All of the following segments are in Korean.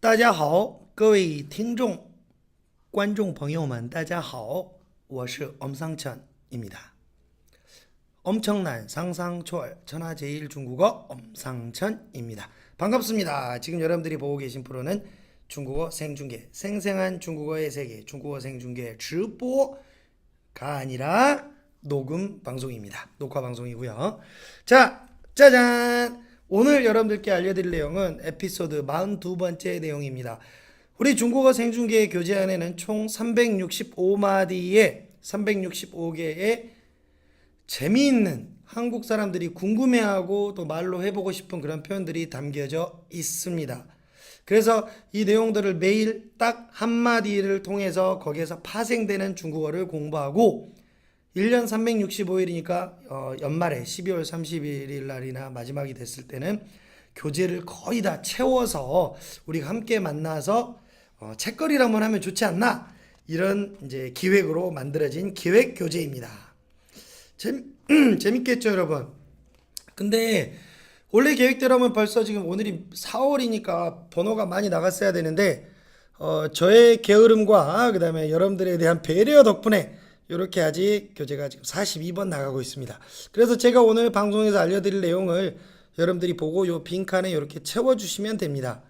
大家好，各位听众、观众朋友们，大家好，我是엄상천입니다. 엄청난 상상 초월 천하제일 중국어 엄상천입니다. 반갑습니다. 지금 여러분들이 보고 계신 프로는 중국어 생중계, 생생한 중국어의 세계, 중국어 생중계直播가 아니라 녹음 방송입니다. 녹화 방송이고요. 자, 짜잔! 오늘 여러분들께 알려드릴 내용은 에피소드 42번째 내용입니다. 우리 중국어 생중계 교재 안에는 총 365마디의 365개의 재미있는 한국 사람들이 궁금해하고 또 말로 해보고 싶은 그런 표현들이 담겨져 있습니다. 그래서 이 내용들을 매일 딱 한마디를 통해서 거기에서 파생되는 중국어를 공부하고 1년 365일이니까 어, 연말에 12월 31일 날이나 마지막이 됐을 때는 교재를 거의 다 채워서 우리가 함께 만나서 어, 책거리를 한번 하면 좋지 않나 이런 이제 기획으로 만들어진 기획 교재입니다. 재미, 재밌겠죠, 여러분? 근데 원래 계획대로면 벌써 지금 오늘이 4월이니까 번호가 많이 나갔어야 되는데 어, 저의 게으름과 그 다음에 여러분들에 대한 배려 덕분에 이렇게 아직 교재가 지금 42번 나가고 있습니다. 그래서 제가 오늘 방송에서 알려드릴 내용을 여러분들이 보고 요 빈칸에 이렇게 채워주시면 됩니다.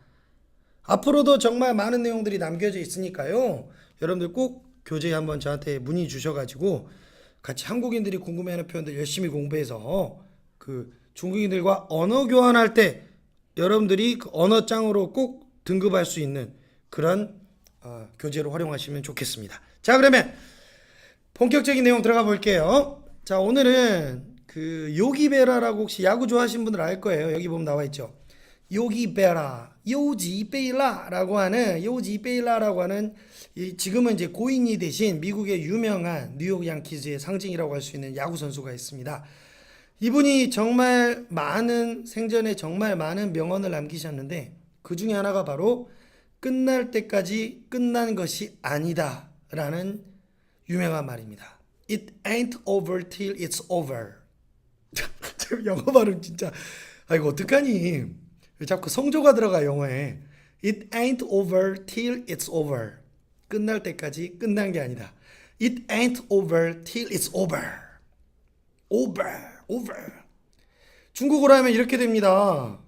앞으로도 정말 많은 내용들이 남겨져 있으니까요. 여러분들 꼭 교재에 한번 저한테 문의 주셔가지고 같이 한국인들이 궁금해하는 표현들 열심히 공부해서 그 중국인들과 언어 교환할 때 여러분들이 그 언어장으로 꼭 등급할 수 있는 그런 어, 교재로 활용하시면 좋겠습니다. 자 그러면 본격적인 내용 들어가 볼게요. 자 오늘은 그 요기베라라고 혹시 야구 좋아하시는 분들 알 거예요. 여기 보면 나와 있죠. 요기베라, 요지베이라라고 하는 요지베이라라고 하는 이 지금은 이제 고인이 되신 미국의 유명한 뉴욕 양키즈의 상징이라고 할 수 있는 야구 선수가 있습니다. 이분이 정말 많은 생전에 정말 많은 명언을 남기셨는데 그 중에 하나가 바로 끝날 때까지 끝난 것이 아니다라는 유명한 말입니다. It ain't over till it's over. 영어 발음 진짜 아 이거 어떡하니? 왜 자꾸 성조가 들어가 영어에. It ain't over till it's over. 끝날 때까지 끝난 게 아니다. It ain't over till it's over. over, over. 중국어로 하면 이렇게 됩니다.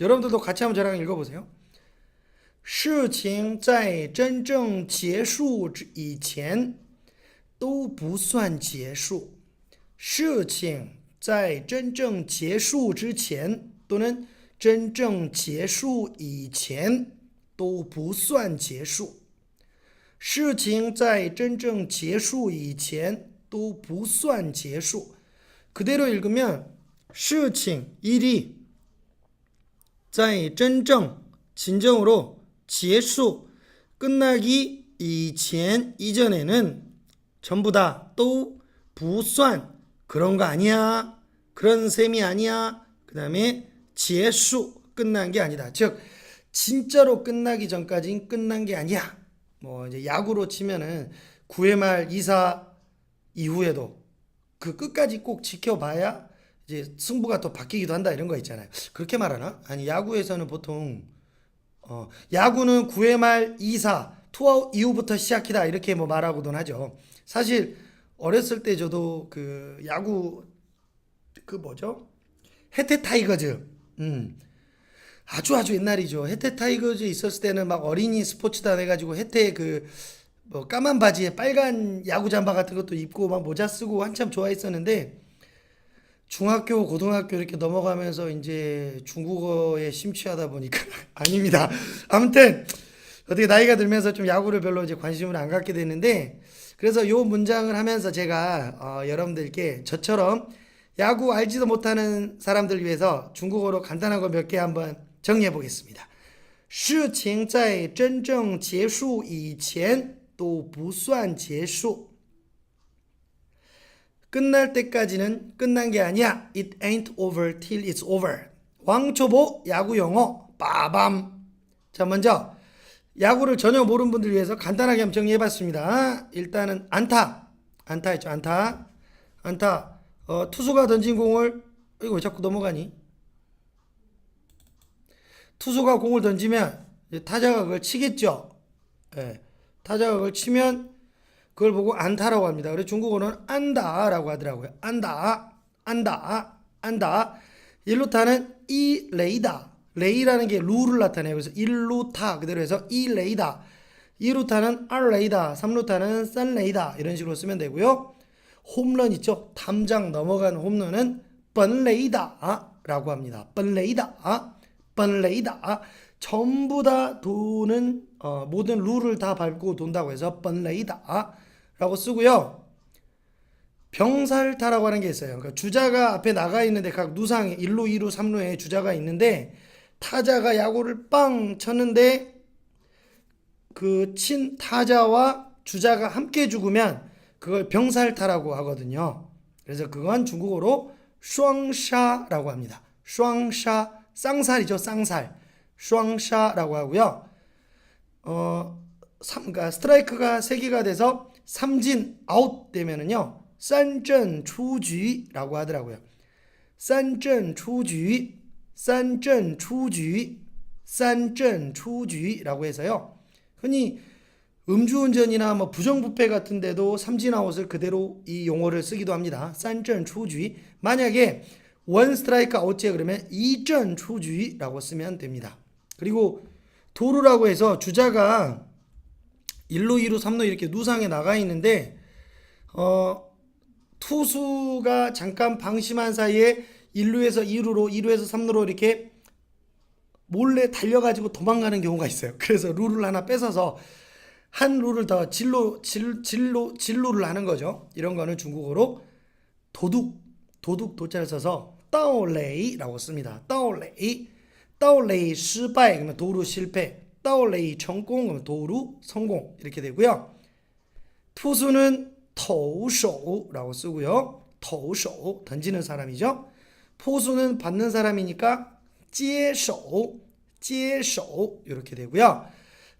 여러분들도 같이 한번 저랑 읽어보세요. 事情在真正结束之以前都不算结束。事情在真正结束之前또는真正结束以前都不算结束。事情在真正结束以前都不算结束。 그대로 읽으면 事情 일이 在真正 진정으로 지혜수 끝나기 이첸 이전에는 전부 다 또 부산 그런 거 아니야 그런 셈이 아니야 그 다음에 지혜수 끝난 게 아니다 즉 진짜로 끝나기 전까지는 끝난 게 아니야 뭐 이제 야구로 치면은 9회 말 2사 이후에도 그 끝까지 꼭 지켜봐야 이제 승부가 또 바뀌기도 한다 이런 거 있잖아요. 그렇게 말하나? 아니 야구에서는 보통 어, 야구는 9회 말 2사 투아웃 이후부터 시작이다 이렇게 뭐 말하고도 하죠. 사실 어렸을 때 저도 그 야구 그 뭐죠? 해태 타이거즈. 음. 아주 아주 옛날이죠. 해태 타이거즈 있었을 때는 막 어린이 스포츠단 해가지고 해태 그 뭐 까만 바지에 빨간 야구 잠바 같은 것도 입고 막 모자 쓰고 한참 좋아했었는데 중학교, 고등학교 이렇게 넘어가면서 이제 중국어에 심취하다 보니까 아닙니다. 아무튼 어떻게 나이가 들면서 좀 야구를 별로 이제 관심을 안 갖게 됐는데 그래서 요 문장을 하면서 제가 어, 여러분들께 저처럼 야구 알지도 못하는 사람들 위해서 중국어로 간단한 거 몇 개 한번 정리해 보겠습니다. 事情在真正结束以前都不算结束. 끝날 때까지는 끝난 게 아니야. It ain't over till it's over. 왕초보 야구 영어 빠밤. 자 먼저 야구를 전혀 모르는 분들 위해서 간단하게 한번 정리해 봤습니다. 일단은 안타. 안타 했죠. 안타. 안타. 어, 투수가 던진 공을 이거 왜 자꾸 넘어가니? 투수가 공을 던지면 타자가 그걸 치겠죠. 예. 타자가 그걸 치면 그걸 보고 안타라고 합니다. 그래서 중국어는 안다라고 하더라고요. 안다, 안다, 안다. 일루타는 이 레이다. 레이라는 게 루를 나타내요. 그래서 일루타 그대로 해서 이 레이다. 2루타는 알 레이다, 3루타는 산 레이다 이런 식으로 쓰면 되고요. 홈런 있죠? 담장 넘어간 홈런은 번 레이다 라고 합니다. 번 레이다, 번 레이다. 전부 다 도 루는 어, 모든 룰을 다 밟고 돈다고 해서 번레이다라고 쓰고요. 병살타라고 하는 게 있어요. 그러니까 주자가 앞에 나가 있는데 각 누상에 1루, 2루, 3루에 주자가 있는데 타자가 야구를 빵 쳤는데 그 친 타자와 주자가 함께 죽으면 그걸 병살타라고 하거든요. 그래서 그건 중국어로 쌍샤라고 합니다. 쌍샤 쌍살이죠, 쌍살. 쌍샤라고 하고요. 어, 삼, 그니까 스트라이크가 세 개가 돼서 삼진 아웃 되면은요. 산전 추주라고 하더라고요. 산전 추주, 산전 추주, 산전 추주라고 해서요. 흔히 음주운전이나 뭐 부정부패 같은 데도 삼진아웃을 그대로 이 용어를 쓰기도 합니다. 산전 추주. 만약에 원 스트라이크 아웃제 그러면 이전 추주라고 쓰면 됩니다. 그리고 도루라고 해서 주자가 1루, 2루, 3루 이렇게 누상에 나가 있는데 어 투수가 잠깐 방심한 사이에 1루에서 2루로 2루에서 3루로 이렇게 몰래 달려가지고 도망가는 경우가 있어요. 그래서 룰을 하나 뺏어서 한 룰을 더 진로 질, 진로 진로를 하는 거죠. 이런 거는 중국어로 도둑 도둑 도자를 써서 따오레이라고 씁니다. 따오레이 따올레이 실패 그러면 도루 실패 따올레이 성공 그러면 도루 성공 이렇게 되고요. 투수는 토쇼라고 쓰고요. 토쇼 던지는 사람이죠. 포수는 받는 사람이니까 찌쇼 찌쇼 이렇게 되고요.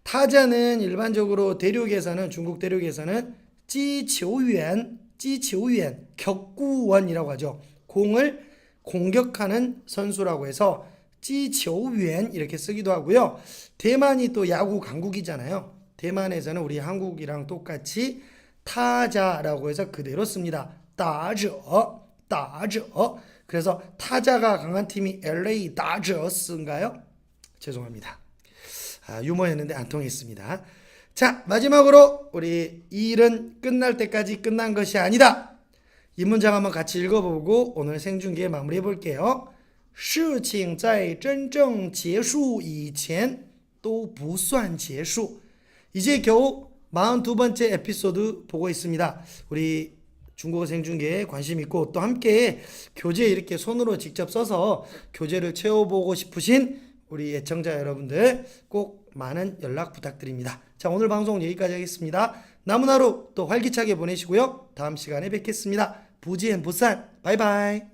타자는 일반적으로 대륙에서는 중국 대륙에서는 찌치오유엔 찌치오유엔 격구원이라고 하죠. 공을 공격하는 선수라고 해서 지지오웬 이렇게 쓰기도 하고요. 대만이 또 야구 강국이잖아요. 대만에서는 우리 한국이랑 똑같이 타자라고 해서 그대로 씁니다. 따저, 따저. 그래서 타자가 강한 팀이 LA 다저스인가요? 죄송합니다. 아, 유머였는데 안 통했습니다. 자, 마지막으로 우리 이 일은 끝날 때까지 끝난 것이 아니다. 이 문장 한번 같이 읽어보고 오늘 생중계 마무리해 볼게요. 事情在真正结束以前都不算结束. 이제 겨우 42번째 에피소드 보고 있습니다. 우리 중국어 생중계에 관심 있고 또 함께 교재 이렇게 손으로 직접 써서 교재를 채워보고 싶으신 우리 애청자 여러분들 꼭 많은 연락 부탁드립니다. 자, 오늘 방송 여기까지 하겠습니다. 남은 하루 또 활기차게 보내시고요. 다음 시간에 뵙겠습니다. 부지엔 부산. 바이바이.